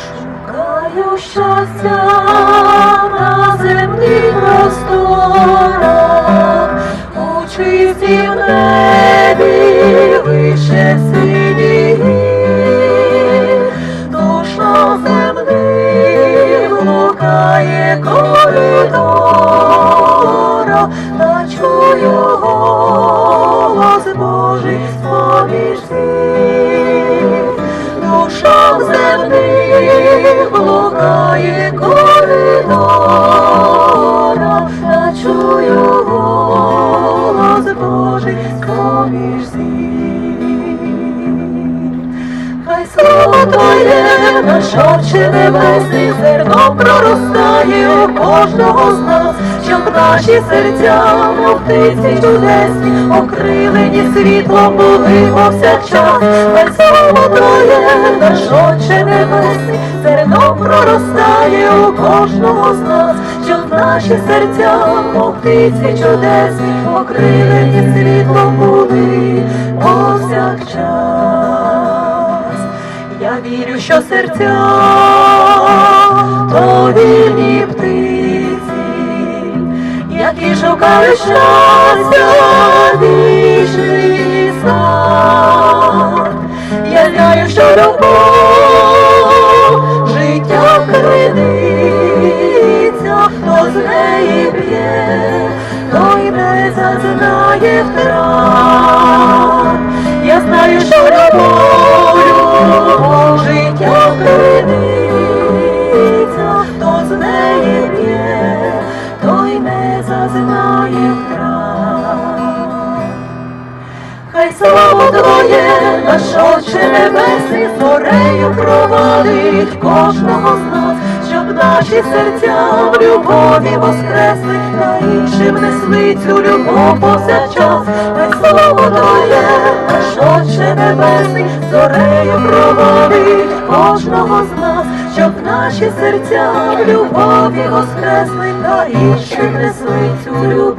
Шукаю щастя на земних просторах, у небі вище синіх, Душа земних блукає коридора, чую голос Божий поміж. Хай слово Твоє на шовче небесний зерно проростає у кожного з нас, щоб наші серця, мов птиці чудесні, окрилені світлом були повсякчас. Слово Твоє на шовче зерно проростає у кожного з нас, щоб наші серця, мов птиці чудесні, окрилені світлом були повсякчас. Я вірю, що серця які шукають щастя вічний. Я знаю, що любов життя криниця, хто з неї п'є, той не зазнає втрат. Я знаю, що любов, Хай слово Твоє, наш Отче Небесний, зорею провадить кожного з нас, щоб наші серця в любові воскресли, та іншим несли цю любов повсякчас. Хай слово Твоє, наш Отче Небесний, зорею провадить кожного з нас, щоб наші серця в любові воскресли, та іншим несли цю любов.